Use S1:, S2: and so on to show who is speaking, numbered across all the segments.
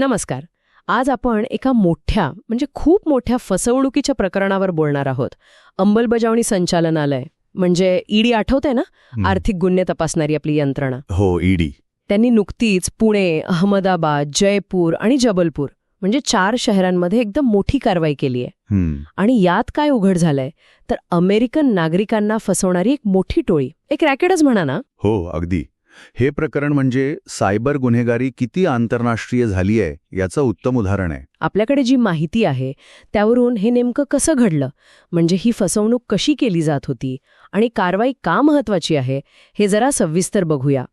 S1: नमस्कार. आज आपण एका मोठ्या म्हणजे खूप मोठ्या फसवणुकीच्या प्रकरणावर बोलणार आहोत. अंमलबजावणी संचालनालय म्हणजे ईडी आठवते ना. आर्थिक गुन्हे तपासणारी आपली यंत्रणा.
S2: हो ईडी.
S1: त्यांनी नुकतीच पुणे अहमदाबाद जयपूर आणि जबलपूर म्हणजे चार शहरांमध्ये एकदम मोठी कारवाई केली आहे आणि यात काय उघड झालंय? तर अमेरिकन नागरिकांना फसवणारी एक मोठी टोळी. एक रॅकेटच म्हणा ना?
S2: हो अगदी. हे प्रकरण म्हणजे सायबर गुन्हेगारी किती आंतरराष्ट्रीय झाली आहे याचं उत्तम उदाहरण आहे.
S1: आपल्याकडे जी माहिती आहे त्यावरून हे नेमकं कसं घडलं? म्हणजे ही फसवणूक कशी केली जात होती? आणि कारवाई का महत्वाची आहे हे जरा सविस्तर बघूया.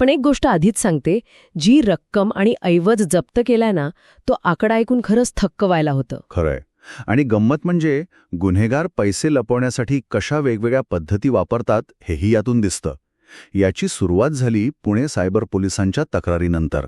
S1: पण एक गोष्ट आधीच सांगते जी रक्कम आणि ऐवज जप्त केलाय ना तो आकडा ऐकून खरंच थक्क व्हायला होतं
S2: खरंय आणि गंमत म्हणजे गुन्हेगार पैसे लपवण्यासाठी कशा वेगवेगळ्या पद्धती वापरतात हेही यातून दिसतं. याची सुरुवात झाली पुणे सायबर पोलिसांच्या तक्रारीनंतर.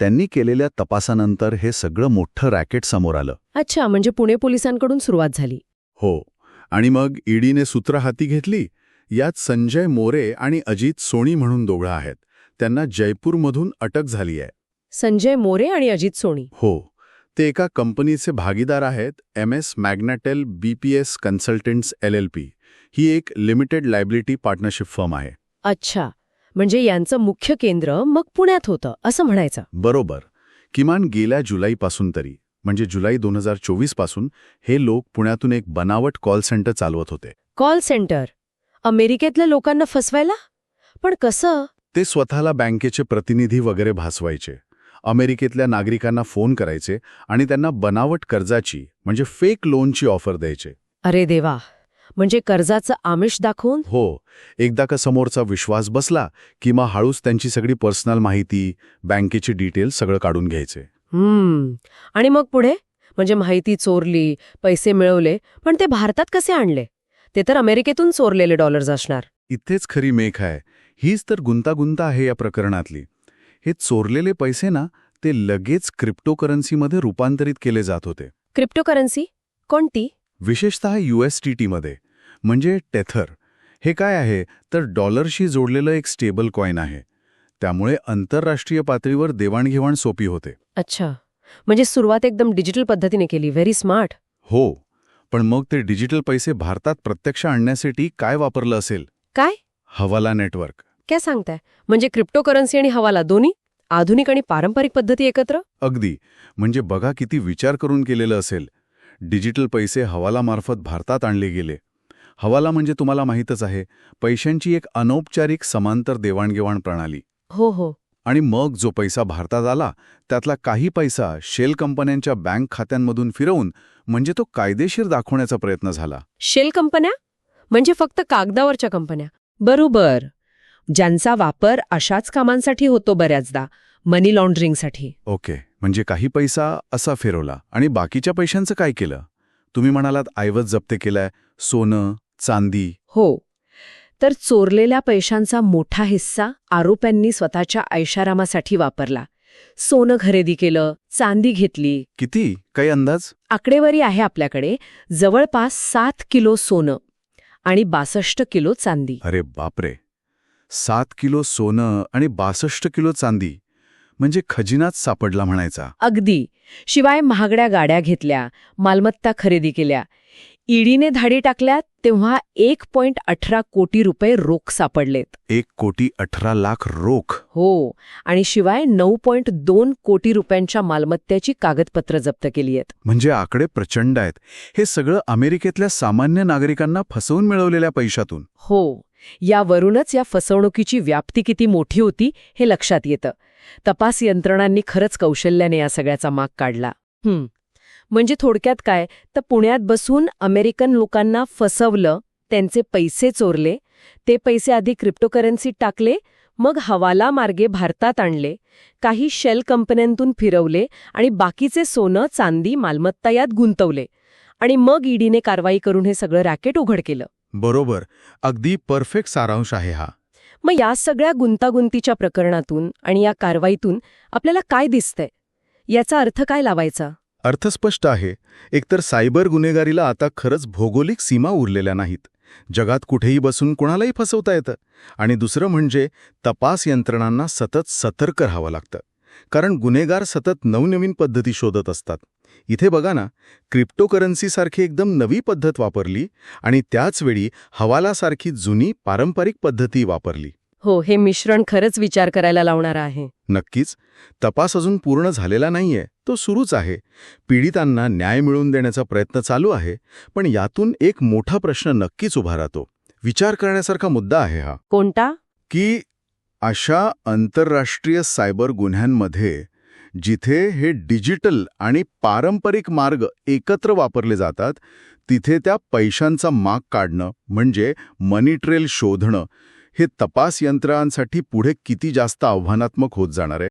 S2: त्यांनी केलेल्या तपासानंतर हे सगळं मोठं रॅकेट समोर आलं.
S1: अच्छा म्हणजे पुणे पोलिसांकडून सुरुवात झाली.
S3: हो आणि मग ईडीने सूत्र हाती घेतली. यात संजय मोरे आणि अजित सोणी म्हणून दोघं आहेत. त्यांना जयपूरमधून अटक झाली आहे.
S1: संजय मोरे आणि अजित सोनी.
S3: हो ते एका कंपनीचे भागीदार आहेत M S Magnatel B P S consultants L L P. ही एक लिमिटेड लायबिलिटी पार्टनरशिप फर्म आहे.
S1: अच्छा म्हणजे यांचं मुख्य केंद्र मग पुण्यात होतं असं म्हणायचं.
S3: बरोबर. किमान गेल्या जुलैपासून तरी म्हणजे जुलै दोन हजार चोवीसपासून हे लोक पुण्यातून एक बनावट कॉल सेंटर चालवत होते.
S1: Call centre? अमेरिकेतल्या लोकांना फसवायला? पण कसं?
S3: ते स्वतःला बँकेचे प्रतिनिधी वगैरे भासवायचे. अमेरिकेतल्या नागरिकांना फोन करायचे आणि त्यांना बनावट कर्जाची म्हणजे फेक लोनची ऑफर द्यायचे.
S1: अरे देवा! म्हणजे कर्जाचं आमिष दाखवून?
S3: हो. एकदा का समोरचा विश्वास बसला की मग हळूच त्यांची सगळी पर्सनल माहिती बँकेची डिटेल्स सगळं काढून घ्यायचे.
S1: हम्म. आणि मग पुढे? म्हणजे माहिती चोरली पैसे मिळवले पण ते भारतात कसे आणले? ते तर अमेरिकेतून चोरलेले डॉलर्स असणार.
S3: इथेच खरी मेख आहे. हीच तर गुंतागुंता आहे या प्रकरणातली. हे चोरलेले पैसे ना ते लगेच क्रिप्टोकरन्सीमध्ये रूपांतरित केले जात होते.
S1: क्रिप्टोकरन्सी? कोणती?
S3: विशेषतः यू एस टी टीमध्ये. म्हणजे टेथर. हे काय आहे? तर डॉलरशी जोडलेलं एक स्टेबल कॉईन आहे. त्यामुळे आंतरराष्ट्रीय पातळीवर देवाणघेवाण सोपी होते.
S1: अच्छा. म्हणजे सुरुवात एकदम डिजिटल पद्धतीने केली. व्हेरी स्मार्ट
S3: हो. पण मग ते डिजिटल पैसे भारतात प्रत्यक्ष आणण्यासाठी काय वापरलं असेल?
S1: काय?
S3: हवाला नेटवर्क.
S1: काय सांगताय? म्हणजे क्रिप्टोकरन्सी आणि हवाला दोन्ही? आधुनिक आणि पारंपरिक पद्धती एकत्र?
S3: अगदी. म्हणजे बघा किती विचार करून केलेलं असेल. डिजिटल पैसे हवालामार्फत भारतात आणले गेले. हवाला म्हणजे तुम्हाला माहीतच आहे पैशांची एक अनौपचारिक समांतर देवाणघेवाण प्रणाली.
S1: हो हो.
S3: आणि मग जो पैसा भारतात आला त्यातला काही पैसा शेल कंपन्यांच्या बँक खात्यांमधून फिरवून म्हणजे तो कायदेशीर दाखवण्याचा प्रयत्न झाला.
S1: शेल कंपन्या? म्हणजे फक्त कागदावरच्या कंपन्या. बरोबर. ज्यांचा वापर अशाच कामांसाठी होतो बऱ्याचदा. मनी लॉन्ड्रिंगसाठी.
S3: ओके म्हणजे काही पैसा असा फिरवला आणि बाकीच्या पैशांचं काय केलं? तुम्ही म्हणालात ऐवज जप्त केलाय सोनं चांदी.
S1: हो तर चोरलेल्या पैशांचा मोठा हिस्सा आरोप्यांनी स्वतःच्या ऐशारामासाठी वापरला. सोनं खरेदी केलं चांदी घेतली.
S3: किती? काही अंदाज?
S1: आकडेवारी आहे आपल्याकडे जवळपास सात किलो सोनं आणि बासष्ट किलो चांदी.
S3: अरे बापरे! सात किलो सोनं आणि बासष्ट किलो चांदी. म्हणजे खजिनाच सापडला म्हणायचा.
S1: अगदी. शिवाय महागड्या गाड्या घेतल्या मालमत्ता खरेदी केल्या. ईडीने धाडी टाकल्या तेव्हा एक पॉइंट अठरा कोटी रुपये रोख सापडलेत.
S3: एक कोटी अठरा लाख रोख.
S1: हो आणि शिवाय नऊ पॉइंट दोन कोटी रुपयांच्या मालमत्त्याची कागदपत्र जप्त केली आहेत
S3: म्हणजे आकडे प्रचंड आहेत. हे सगळं अमेरिकेतल्या सामान्य नागरिकांना फसवून मिळवलेल्या पैशातून.
S1: हो यावरूनच या फसवणुकीची व्याप्ती किती मोठी होती हे लक्षात येतं. तपास यंत्रणांनी खरंच कौशल्याने या सगळ्याचा माग काढला. हम्म. म्हणजे थोडक्यात काय? तर पुण्यात बसून अमेरिकन लोकांना फसवलं त्यांचे पैसे चोरले ते पैसे आधी क्रिप्टोकरन्सीत टाकले मग हवाला मार्गे भारतात आणले काही शेल कंपन्यांतून फिरवले आणि बाकीचे सोनं चांदी मालमत्ता यात गुंतवले. आणि मग ईडीने कारवाई करून हे सगळं रॅकेट उघड केलं.
S3: बरोबर. अगदी परफेक्ट सारांश आहे हा.
S1: मग या सगळ्या गुंतागुंतीच्या प्रकरणातून आणि या कारवाईतून आपल्याला काय दिसतंय? याचा अर्थ काय लावायचा?
S3: अर्थ स्पष्ट आहे. एकतर सायबर गुन्हेगारीला आता खरंच भौगोलिक सीमा उरलेल्या नाहीत. जगात कुठेही बसून कोणालाही फसवता येतं. आणि दुसरं म्हणजे तपास यंत्रणांना सतत सतर्क राहावं लागतं. कारण गुन्हेगार सतत नवनवीन पद्धती शोधत असतात. इथे बघा ना क्रिप्टोकरन्सीसारखी एकदम नवी पद्धत वापरली आणि त्याचवेळी हवालासारखी जुनी पारंपरिक पद्धती वापरली.
S1: हो हे मिश्रण खरंच विचार करायला लावणारं आहे.
S3: नक्कीच तपास अजून पूर्ण झालेला नाहीये तो सुरूच आहे. पीडितांना न्याय मिळवून देण्याचा प्रयत्न चालू आहे पण यातून एक मोठा प्रश्न नक्कीच उभा राहतो. विचार करण्यासारखा मुद्दा आहे हा.
S1: कोणता?
S3: की अशा आंतरराष्ट्रीय सायबर गुन्ह्यांमध्ये जिथे हे डिजिटल आणि पारंपरिक मार्ग एकत्र वापरले जातात तिथे त्या पैशांचा माग काढणं म्हणजे मनी ट्रेल शोधणं हे तपास यंत्रांसाठी पुढे किती जास्त आव्हानात्मक होत जाणार आहे?